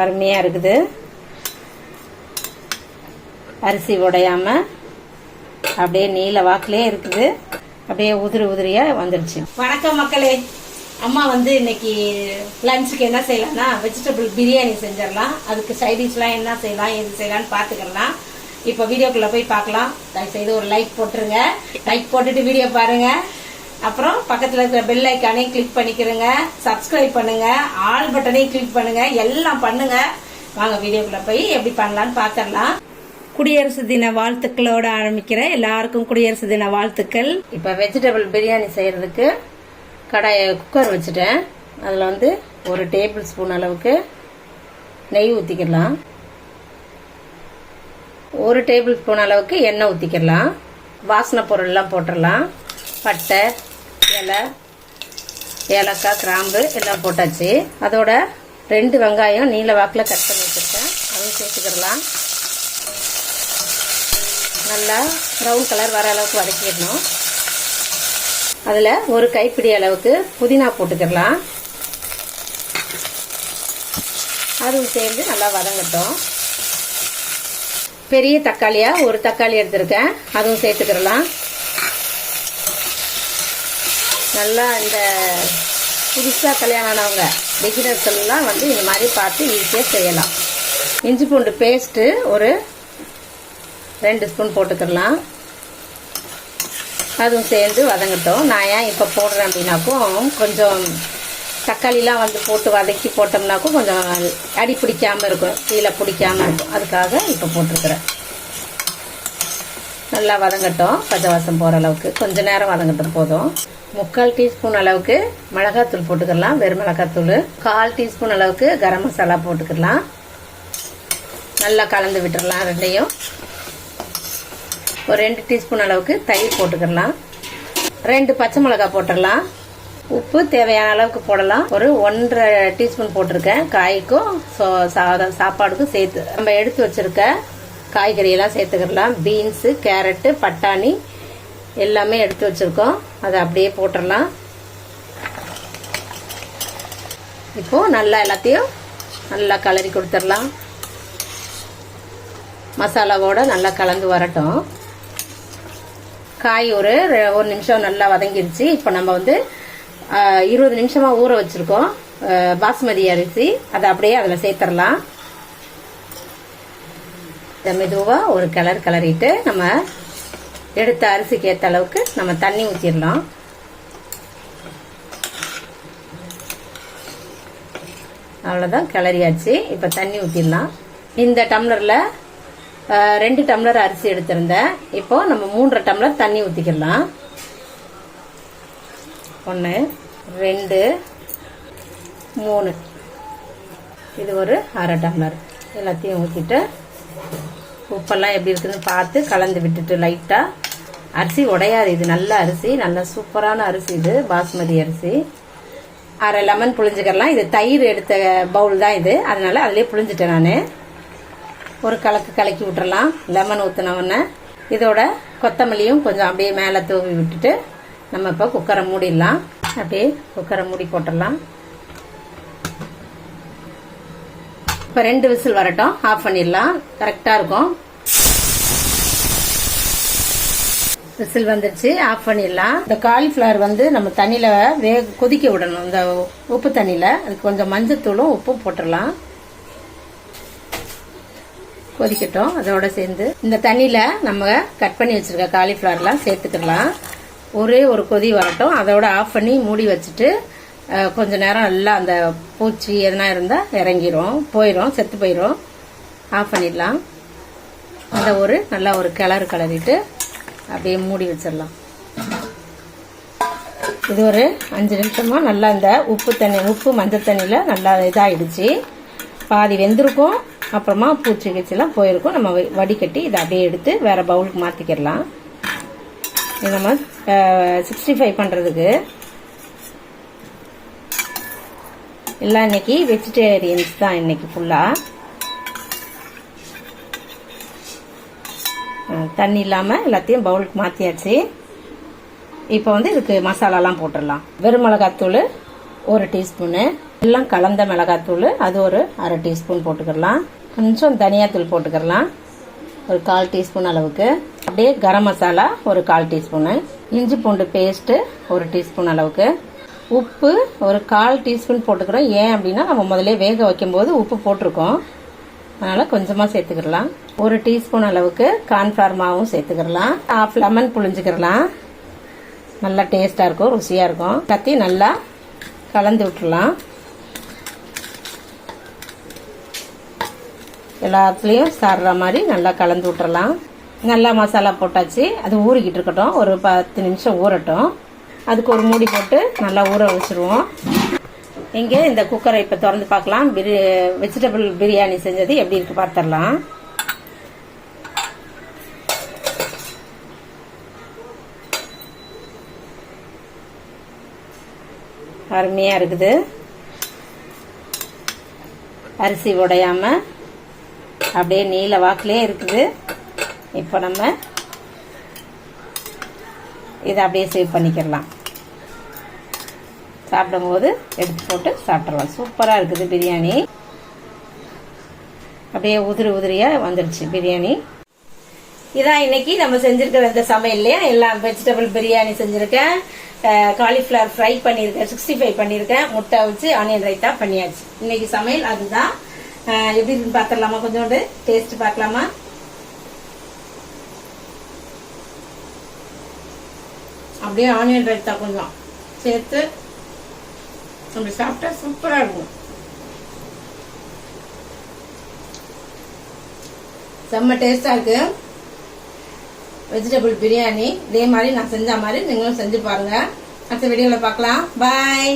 அருமையாக இருக்குது. அரிசி உடையாம அப்படியே நீல வாக்குலயே இருக்குது. அப்படியே உதிரி உதிரியா வந்துருச்சு. வணக்கம் மக்களே. அம்மா வந்து இன்னைக்கு லஞ்சுக்கு என்ன செய்யலாம்னா வெஜிடபிள் பிரியாணி செஞ்சிடலாம். அதுக்கு சைடிஷ்லாம் என்ன செய்யலாம் எது செய்யலாம்னு பார்த்துக்கலாம். இப்போ வீடியோக்குள்ள போய் பார்க்கலாம். தயவுசெய்து ஒரு லைக் போட்டுருங்க. லைக் போட்டுட்டு வீடியோ பாருங்க. அப்புறம் பக்கத்தில் இருக்கிற பெல் ஐக்கானையும் கிளிக் பண்ணிக்கிறேங்க. சப்ஸ்கிரைப் பண்ணுங்க. ஆல் பட்டனையும் கிளிக் பண்ணுங்க. எல்லாம் பண்ணுங்க. வாங்க வீடியோக்குள்ள போய் எப்படி பண்ணலாம்னு பார்த்துடலாம் குடியரசு தின வாழ்த்துக்களோட ஆரம்பிக்கிற எல்லாருக்கும் குடியரசு தின வாழ்த்துக்கள். இப்போ வெஜிடபிள் பிரியாணி செய்யறதுக்கு கடாய குக்கர் வச்சுட்டேன். அதில் வந்து ஒரு டேபிள் ஸ்பூன் அளவுக்கு நெய் ஊற்றிக்கிடலாம் ஒரு டேபிள் ஸ்பூன் அளவுக்கு எண்ணெய் ஊற்றிக்கிடலாம் வாசனை பொருள்லாம் போட்டுடலாம் பட்டை இலை ஏலக்காய் கிராம்பு எல்லாம் போட்டாச்சு. அதோட ரெண்டு வெங்காயம் நீல வாக்கில் கட் பண்ணி வச்சுருக்கேன். அதையும் சேர்த்துக்கிடலாம். நல்லா ப்ரௌன் கலர் வர அளவுக்கு வதக்கிடணும். அதில் ஒரு கைப்பிடி அளவுக்கு புதினா போட்டுக்கிடலாம். அதுவும் சேர்ந்து நல்லா வதங்கட்டும். பெரிய தக்காளியாக ஒரு தக்காளி எடுத்திருக்கேன். அதுவும் சேர்த்துக்கிடலாம். நல்லா இந்த புதுசாக கல்யாணம் ஆனவங்க பிகினர்ஸ் எல்லாம் வந்து இந்த மாதிரி பார்த்து ஈஸியாக செய்யலாம். இஞ்சி பூண்டு பேஸ்ட்டு ஒரு ரெண்டு ஸ்பூன் போட்டுக்கிடலாம். அதுவும் சேர்ந்து வதங்கட்டும். நான் ஏன் இப்போ போடுறேன் அப்படின்னாக்கும் கொஞ்சம் தக்காளிலாம் வந்து போட்டு வதக்கி போட்டோம்னாக்கும் கொஞ்சம் அடி பிடிக்காமல் இருக்கும் கீழே பிடிக்காமல் இருக்கும். அதுக்காக இப்போ போட்டிருக்கிறேன். நல்லா வதங்கட்டும். பச்சை வாசம் போகிற அளவுக்கு. கொஞ்ச நேரம் வதங்கட்டும் போதும். முக்கால் டீஸ்பூன் அளவுக்கு மிளகாத்தூள் போட்டுக்கலாம். வெறும் மிளகாத்தூள். கால் டீஸ்பூன் அளவுக்கு கரம் மசாலா போட்டுக்கலாம். நல்லா கலந்து விட்டுடலாம் ரெண்டையும். ஒரு ரெண்டு டீஸ்பூன் அளவுக்கு தயிர் போட்டுக்கலாம். ரெண்டு பச்சை மிளகாய் போட்டுடலாம் உப்பு தேவையான அளவுக்கு போடலாம். ஒரு ஒன்றரை டீஸ்பூன் போட்டிருக்கேன். காய்க்கும் சாதம் சாப்பாடுக்கும் சேர்த்து. நம்ம எடுத்து வச்சிருக்க காய்கறியெல்லாம் சேர்த்துக்கிடலாம் பீன்ஸு கேரட்டு பட்டாணி எல்லாமே எடுத்து வச்சுருக்கோம். அதை அப்படியே போட்டுடலாம். இப்போது நல்லா எல்லாத்தையும் நல்லா கலரி கொடுத்துடலாம். மசாலாவோடு நல்லா கலந்து வரட்டும். காய் ஒரு ஒரு நிமிஷம் நல்லா வதங்கிருச்சு. இப்போ நம்ம வந்து இருபது நிமிஷமாக ஊற வச்சுருக்கோம். பாஸ்மதி அரிசி. அதை அப்படியே அதில் சேர்த்துடலாம். மெதுவாக ஒரு கலர் கலரிட்டு நம்ம எடுத்த அரிசிக்கு ஏற்ற அளவுக்கு நம்ம தண்ணி ஊற்றிடலாம் அவ்வளோதான் கிளறியாச்சு. இப்போ தண்ணி ஊற்றிடலாம் இந்த டம்ளரில் ரெண்டு டம்ளர் அரிசி எடுத்திருந்தேன். இப்போ நம்ம மூன்றரை டம்ளர் தண்ணி ஊற்றிக்கலாம் ஒன்று ரெண்டு மூணு. இது ஒரு அரை டம்ளர். எல்லாத்தையும் ஊற்றிட்டு உப்பெல்லாம் எப்படி இருக்குதுன்னு பார்த்து கலந்து விட்டுட்டு லைட்டாக அரிசி உடையாது. இது நல்ல அரிசி நல்ல சூப்பரான அரிசி இது பாஸ்மதி அரிசி. அரை லெமன் புளிஞ்சுக்கலாம் இது தயிர் எடுத்த பவுல் தான் இது. அதனால அதிலே புளிஞ்சிட்டேன் நான். ஒரு கலக்கு கலக்கி விட்டுறலாம். லெமன் ஊற்றினவுடனே இதோட கொத்தமல்லியும் கொஞ்சம் அப்படியே மேலே தூவி விட்டுட்டு நம்ம இப்போ குக்கரை மூடிடலாம். அப்படியே குக்கரை மூடி போட்டுடலாம். இப்போ ரெண்டு விசில் வரட்டும். ஆஃப் பண்ணிடலாம். கரெக்டாக இருக்கும். விசில் வந்துருச்சு. ஆஃப் பண்ணிடலாம். இந்த காலிஃப்ளவர் வந்து நம்ம தண்ணியில் வே கொதிக்க விடணும். இந்த உப்பு தண்ணியில். அதுக்கு கொஞ்சம் மஞ்சத்தூளும் உப்பும் போட்டுடலாம். கொதிக்கட்டும். அதோட சேர்ந்து இந்த தண்ணியில் நம்ம கட் பண்ணி வச்சுருக்க காலிஃப்ளவர்லாம் சேர்த்துக்கலாம் ஒரே ஒரு கொதி வரட்டும். அதோட ஆஃப் பண்ணி மூடி வச்சுட்டு கொஞ்ச நேரம் நல்லா அந்த பூச்சி எதனா இருந்தால் இறங்கிரும். போயிடும் செத்து போயிடும் ஆஃப் பண்ணிடலாம். அந்த ஒரு நல்லா ஒரு கிளறு கிளறிட்டு அப்படியே மூடி வச்சிடலாம். இது ஒரு அஞ்சு நிமிஷமாக நல்லா இந்த உப்பு தண்ணி உப்பு மஞ்சள் தண்ணியில் நல்லா இதாகிடுச்சு பாதி வெந்திருக்கும். அப்புறமா பூச்சி கீச்செல்லாம் போயிருக்கும். நம்ம வடிகட்டி இதை அப்படியே எடுத்து வேறு பவுலுக்கு மாற்றிக்கிடலாம் இது நம்ம சிக்ஸ்டி ஃபைவ் பண்ணுறதுக்கு எல்லாம் இன்னைக்கு வெஜிடேரியன்ஸ் தான் இன்னைக்கு ஃபுல்லாக தண்ணி இல்லாமல் எல்லாத்தையும் பவுலுக்கு மாற்றியாச்சு இப்போ வந்து இதுக்கு மசாலாலாம் போட்டுடலாம். வெறும் மிளகாத்தூள் ஒரு டீஸ்பூனு எல்லாம் கலந்த மிளகாத்தூள் அது ஒரு அரை டீஸ்பூன் போட்டுக்கிடலாம். கொஞ்சம் தனியாத்தூள் போட்டுக்கிடலாம். ஒரு கால் டீஸ்பூன் அளவுக்கு. அப்படியே கரம் மசாலா ஒரு கால் டீஸ்பூனு. இஞ்சி பூண்டு பேஸ்ட்டு ஒரு டீஸ்பூன் அளவுக்கு. உப்பு ஒரு கால் டீஸ்பூன் போட்டுக்கிறோம். ஏன் அப்படின்னா நம்ம முதல்ல வேக வைக்கும்போது உப்பு போட்டிருக்கோம். அதனால் கொஞ்சமாக சேர்த்துக்கிடலாம். ஒரு டீஸ்பூன் அளவுக்கு கார்ன்ஃப்ளவர் மாவும் சேர்த்துக்கிடலாம். ஹாஃப் லெமன் புழிஞ்சுக்கிடலாம். நல்லா டேஸ்ட்டாக இருக்கும் ருசியாக இருக்கும். கத்தி நல்லா கலந்து விட்டுடலாம். எல்லாத்துலேயும் சாடுற மாதிரி நல்லா கலந்து விட்டுறலாம் நல்லா மசாலா போட்டாச்சு. அது ஊறிக்கிட்டு இருக்கட்டும். ஒரு பத்து நிமிஷம் ஊறட்டும். அதுக்கு ஒரு மூடி போட்டு நல்லா ஊற வச்சுருவோம். இங்கே இந்த குக்கரை இப்போ திறந்து பார்க்கலாம். பிரி வெஜிடபிள் பிரியாணி செஞ்சது எப்படி இருக்கு பார்த்துடலாம் அருமையாக இருக்குது. அரிசி உடையாம அப்படியே நீல வாக்கிலே இருக்குது. இப்போ நம்ம இதை அப்படியே சேவ் பண்ணிக்கிடலாம். சாப்பிடும்போது எடுத்து போட்டு சாப்பிட்றலாம் சூப்பராக இருக்குது பிரியாணி. அப்படியே உதிரி உதிரியாக வந்துடுச்சு பிரியாணி. இதான் இன்னைக்கு நம்ம செஞ்சிருக்கிற இந்த சமையல்லையே எல்லாம் வெஜிடபிள் பிரியாணி செஞ்சுருக்கேன். காலிஃப்ளவர் ஃப்ரை பண்ணியிருக்கேன் சிக்ஸ்டி ஃபைவ் பண்ணியிருக்கேன். முட்டை வச்சு ஆனியன் ரைத்தா பண்ணியாச்சு. இன்னைக்கு சமையல் அதுதான். எப்படி இருக்குன்னு பார்த்துடலாமா கொஞ்சோண்டு? டேஸ்ட் பார்க்கலாமா? அப்படியே ஆனியன் ரைத்தா கொஞ்சம் சேர்த்து நம்ம சாப்பிட்டா சூப்பரா இருக்கும். செம்ம டேஸ்டா இருக்கு. வெஜிடபிள் பிரியாணி இதே மாதிரி நான் செஞ்ச மாதிரி நீங்களும் செஞ்சு பாருங்க. அடுத்த வீடியோவில் பார்க்கலாம். பாய்